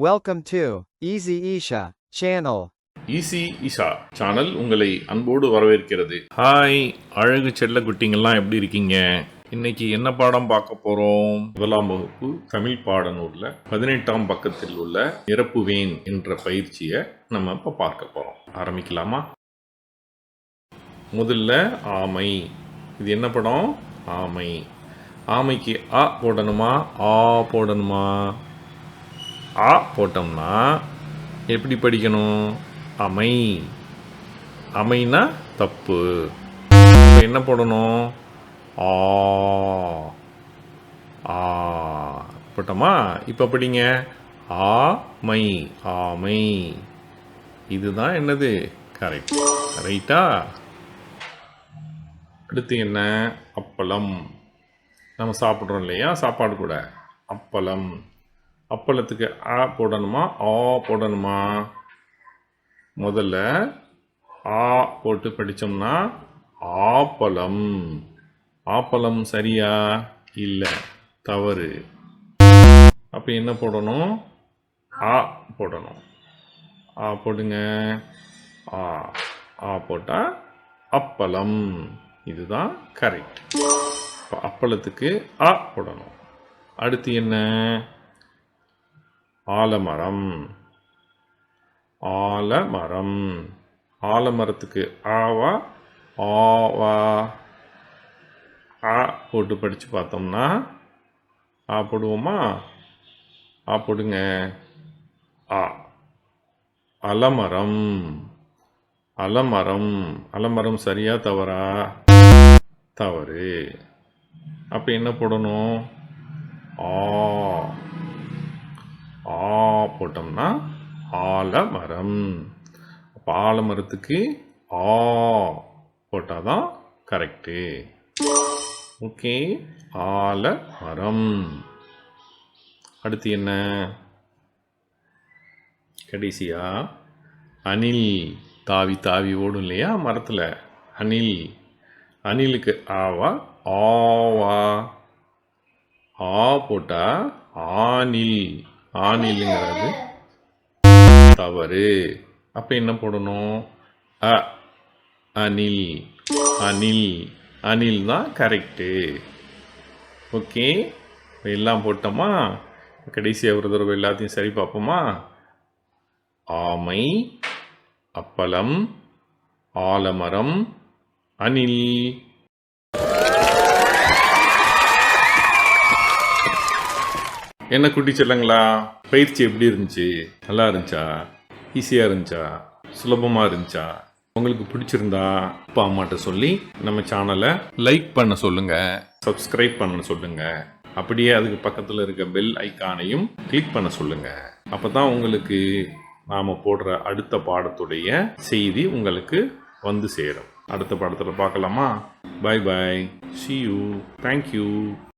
Welcome to Easy Isha channel. Easy Isha channel உங்களை அன்போடு வரவேற்கிறது. ஹாய் அழகு செல்ல குட்டிங்கெல்லாம் எப்படி இருக்கீங்க? இன்னைக்கு என்ன பாடம் பார்க்க போறோம்? முதலாம் வகுப்பு தமிழ் பாடநூல்ல பதினெட்டாம் பக்கத்தில் உள்ள நிரப்புவேன் என்ற பயிற்சியை நம்ம இப்போ பார்க்க போறோம். ஆரம்பிக்கலாமா? முதல்ல ஆமை. இது என்ன படம்? ஆமை. ஆமைக்கு ஆ போடணுமா? ஆ போடணுமா? ஆ போட்டோம்னா எப்படி படிக்கணும்? அமை. அமைனா தப்பு. என்ன போடணும்? ஆ. ஆ. போட்டோமா? இப்போ படிங்க. ஆமை. ஆமை. இதுதான் என்னது? கரெக்ட். ரைட்டா? அடுத்து என்ன? அப்பளம். நம்ம சாப்பிட்றோம் இல்லையா? சாப்பாடு கூட. அப்பளம். அப்பளத்துக்கு ஆ போடணுமா? ஆ போடணுமா? முதல்ல ஆ போட்டு படித்தோம்னா ஆப்பளம். ஆப்பளம் சரியா? இல்லை. தவறு. அப்போ என்ன போடணும்? ஆ போடணும். ஆ போடுங்க. ஆ. ஆ போட்டால் அப்பளம். இதுதான் கரெக்ட். இப்போ அப்பளத்துக்கு ஆ போடணும். அடுத்து என்ன? ஆலமரம். ஆலமரம். ஆலமரத்துக்கு ஆவா ஆவா ஆ போட்டு படித்து பார்த்தோம்னா ஆ போடுவோமா? ஆ போடுங்க. ஆ. அலமரம். அலமரம். அலமரம் சரியா தவறா? தவறு. அப்போ என்ன போடணும்? ஆ. ஆ போட்டோம்னா ஆலமரம். அப்போ ஆலமரத்துக்கு ஆ போட்டால் தான் கரெக்டு ஓகே ஆலமரம். அடுத்து என்ன? கடைசியா அணில் தாவி தாவி ஓடும் இல்லையா மரத்தில்? அணில் அணிலுக்கு ஆவா? ஆவா. ஆ போட்டா ஆனில் ஆனில்ங்கிறது தவறு. அப்போ என்ன போடணும்? அ அனில் அனில் அனில் தான் கரெக்டு ஓகே. எல்லாம் போட்டோமா? கடைசியாக ஒரு தடவை எல்லாத்தையும் சரி பார்ப்போமா? ஆமை அப்பளம் ஆலமரம் அனில் என்ன குட்டி செல்லங்களா? பயிற்சி எப்படி இருந்துச்சு? நல்லா இருந்துச்சா? ஈஸியாக இருந்துச்சா? சுலபமாக இருந்துச்சா? உங்களுக்கு பிடிச்சிருந்தா அப்பா அம்மாட்ட சொல்லி நம்ம சேனலை லைக் பண்ண சொல்லுங்க சப்ஸ்கிரைப் பண்ண சொல்லுங்க. அப்படியே அதுக்கு பக்கத்தில் இருக்க பெல் ஐக்கானையும் கிளிக் பண்ண சொல்லுங்க. அப்போ தான் உங்களுக்கு நாம் போடுற அடுத்த பாடத்துடைய செய்தி உங்களுக்கு வந்து சேரும். அடுத்த பாடத்தில் பார்க்கலாமா? Bye bye see you thank you